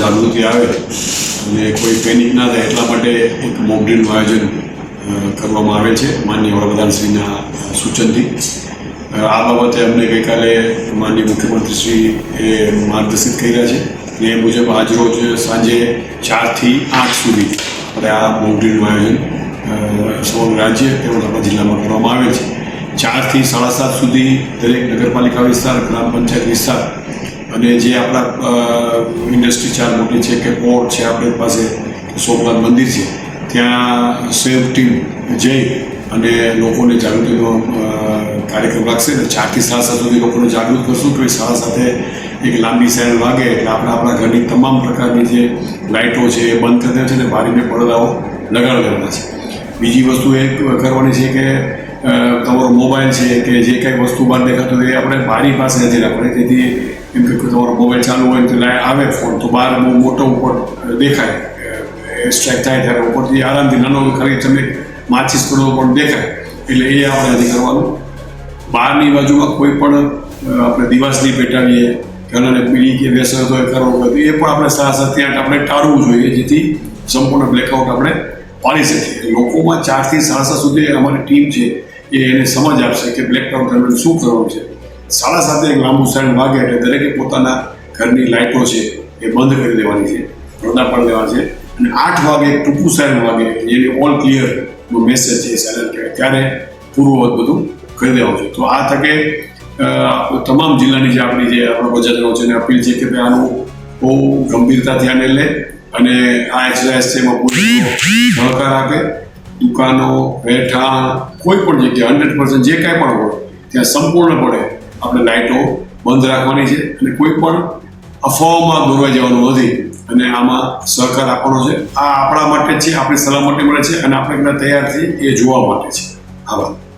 જાગૃતિ આવે? અને કોઈ પેનિક ના થાય એટલા માટે એક મોકડ્રીલનું આયોજન કરવામાં આવે છે માનનીય વડાપ્રધાનશ્રીના સૂચનથી. આ બાબતે અમને ગઈકાલે માનનીય મુખ્યમંત્રીશ્રી એ માર્ગદર્શિત કર્યા છે અને એ મુજબ આજરોજ સાંજે ચારથી આઠ સુધી આપણે આ મોકડ્રીલનું આયોજન સમગ્ર રાજ્ય તેમજ આપણા જિલ્લામાં કરવામાં આવે છે. ચારથી સાડા સાત સુધી દરેક નગરપાલિકા વિસ્તાર, ગ્રામ પંચાયત વિસ્તાર અને જે આપણા ઇન્ડસ્ટ્રી ચાર મોટી છે કે પોર્ટ છે, આપણી પાસે સોમનાથ મંદિર છે, ત્યાં સેવ ટીમ જઈ અને લોકોને જાગૃતિનો કાર્યક્રમ રાખશે અને ચારથી સાત સાત સુધી લોકોને જાગૃત કરશું એ સાડા સાથે એક લાંબી સાયન વાગે એટલે આપણે, આપણા ઘરની તમામ પ્રકારની જે લાઇટો છે એ બંધ કરી દેવા છે અને બારીને પડદાઓ લગાડી દેવાના છે. બીજી વસ્તુ એ કરવાની છે કે તમારો મોબાઈલ છે કે જે કંઈ વસ્તુ બહાર દેખાતો હોય એ આપણે બારી પાસે નથી રાખવાની. તેથી એમ કે તમારો મોબાઈલ ચાલુ હોય તો આવે ફોન. તો બહાર બહુ મોટો ઉપર દેખાય. સ્ટ્રાઇક થાય ત્યારે ઉપરથી આરામથી નાનો ખરી તમે માચીસ પડો પણ દેખાય. એટલે એ આપણે નથી કરવાનું. બહારની બાજુમાં કોઈ પણ આપણે દિવાસની પેટાવીએ ઘણાને પીડી કે વ્યસન હોય કરવો હોય એ પણ આપણે સાથ સાથે આપણે ટાળવું જોઈએ, જેથી સંપૂર્ણ બ્લેકઆઉટ આપણે પાડી શકે લોકોમાં ચારથી સાડા સુધી અમારી ટીમ છે એ એને સમજ આપશે કે બ્લેકઆઉટ દરમિયાન શું કરવાનું છે. સાડા સાતે લાંબુ સાઈડ વાગે એટલે દરેકે પોતાના ઘરની લાઇટો છે એ બંધ કરી દેવાની છે પડદા પણ દેવાના છે. અને આઠ વાગે ટૂંકું સાઈડ વાગે જેની ઓલ ક્લિયરનો મેસેજ છે સાયલન્ટ કે ત્યારે પૂર્વવત બધું કરી દેવાનું છે. તો આ તકે તમામ જિલ્લાની જે આપણી જે આપણા બજારો છે અપીલ છે કે ભાઈ આનું બહુ ગંભીરતાથી આને લે અને આ એક્સરસાઇઝ છે એમાં સહકાર આપે, દુકાનો રહેઠાણ કોઈ પણ જગ્યાએ, હંડ્રેડ પર્સન્ટ જે કાંઈ પણ હોય, ત્યાં સંપૂર્ણપણે આપણે લાઇટો બંધ રાખવાની છે અને કોઈ પણ અફવાઓમાં દોરવાઈ જવાનું નથી અને આમાં સહકાર આપવાનો છે. આ આપણા માટે છે, આપણી સલામતી માટે છે અને આપણે કેટલા તૈયાર છીએ એ જોવા માટે છે. આભાર.